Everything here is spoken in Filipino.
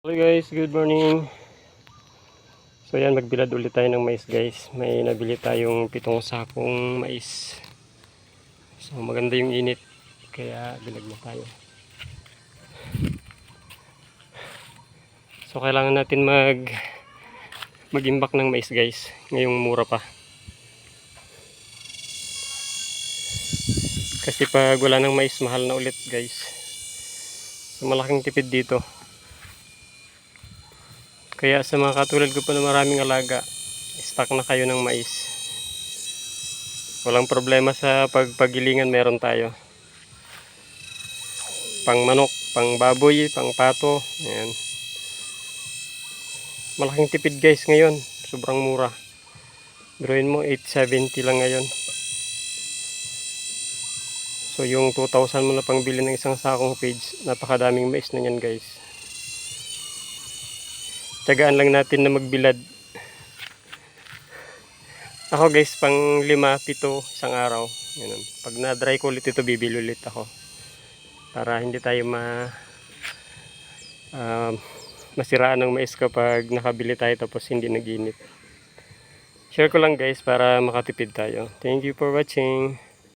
Hello guys, good morning. So yan, magbilad ulit tayo ng mais guys. May nabili tayong pitong sakong mais. So maganda yung init, kaya bilag na tayo. So kailangan natin mag mag-imbak ng mais guys. Ngayong mura pa. Kasi pag wala ng mais, mahal na ulit guys. So malaking tipid dito. Kaya sa mga katulad ko pa na maraming alaga, stock na kayo ng mais. Walang problema sa pagpagilingan meron tayo. Pang manok, pang baboy, pang pato. Ayan. Malaking tipid guys ngayon. Sobrang mura. Drawin mo 870 lang ngayon. So yung 2,000 mo na pang bili ng isang sakong page, napakadaming mais na yan guys. Tsagaan lang natin na magbilad. Ako guys, pang lima, pito, isang araw. Ganun. Pag na-dry ko ulit ito, bibili ulit ako. Para hindi tayo ma... um, masiraan ng mais kapag nakabili tayo tapos hindi naginit. Share ko lang guys para makatipid tayo. Thank you for watching.